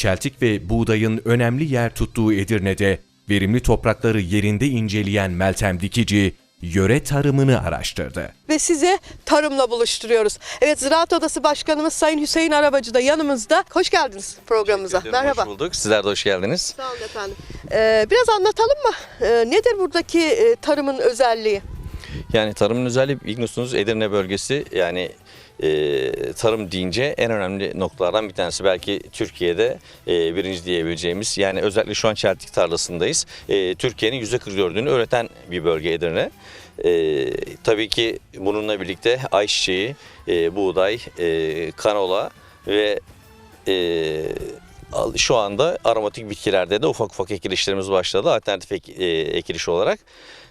çeltik ve buğdayın önemli yer tuttuğu Edirne'de verimli toprakları yerinde inceleyen Meltem Dikici, yöre tarımını araştırdı. ve size tarımla buluşturuyoruz. Evet Ziraat Odası Başkanımız Sayın Hüseyin Arabacı da yanımızda. Hoş geldiniz programımıza. Merhaba. Hoş bulduk. Sizler de hoş geldiniz. Sağ olun efendim. Ee, biraz anlatalım mı? Ee, nedir buradaki e, tarımın özelliği? Yani tarımın özelliği biliyorsunuz Edirne bölgesi yani e, tarım deyince en önemli noktalardan bir tanesi. Belki Türkiye'de e, birinci diyebileceğimiz yani özellikle şu an çeltik tarlasındayız. E, Türkiye'nin %44'ünü üreten bir bölge Edirne. E, tabii ki bununla birlikte ayçiçeği, e, buğday, e, kanola ve e, şu anda aromatik bitkilerde de ufak ufak ekilişlerimiz başladı. Alternatif ek, e, ekiliş olarak.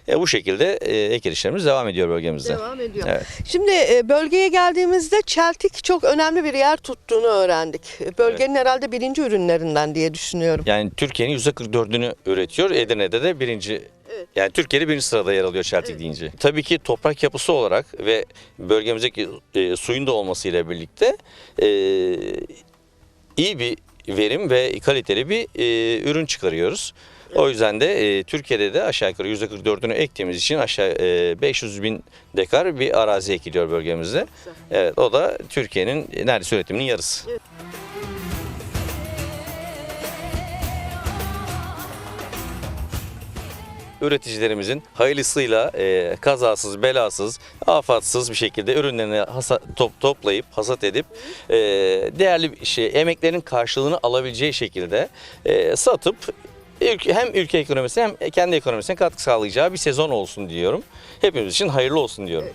E, bu şekilde e, ekilişlerimiz devam ediyor bölgemizde. Devam ediyor. Evet. Şimdi e, bölgeye geldiğimizde çeltik çok önemli bir yer tuttuğunu öğrendik. E, Bölgenin herhalde birinci ürünlerinden diye düşünüyorum. Yani Türkiye'nin %44'ünü üretiyor. Edirne'de de birinci Evet. yani Türkiye'de birinci sırada yer alıyor çeltik deyince. Tabii ki toprak yapısı olarak ve bölgemizdeki e, suyun da olmasıyla birlikte e, iyi bir verim ve kaliteli bir e, ürün çıkarıyoruz. O yüzden de e, Türkiye'de de aşağı yukarı %44'ünü ektiğimiz için aşağı e, 500 bin dekar bir arazi ekiliyor bölgemizde. Evet, o da Türkiye'nin neredeyse üretiminin yarısı. Üreticilerimizin hayırlısıyla e, kazasız, belasız, afatsız bir şekilde ürünlerini hasa- top, toplayıp, hasat edip e, değerli şey, emeklerinin karşılığını alabileceği şekilde e, satıp hem ülke ekonomisine hem kendi ekonomisine katkı sağlayacağı bir sezon olsun diyorum. Hepimiz için hayırlı olsun diyorum.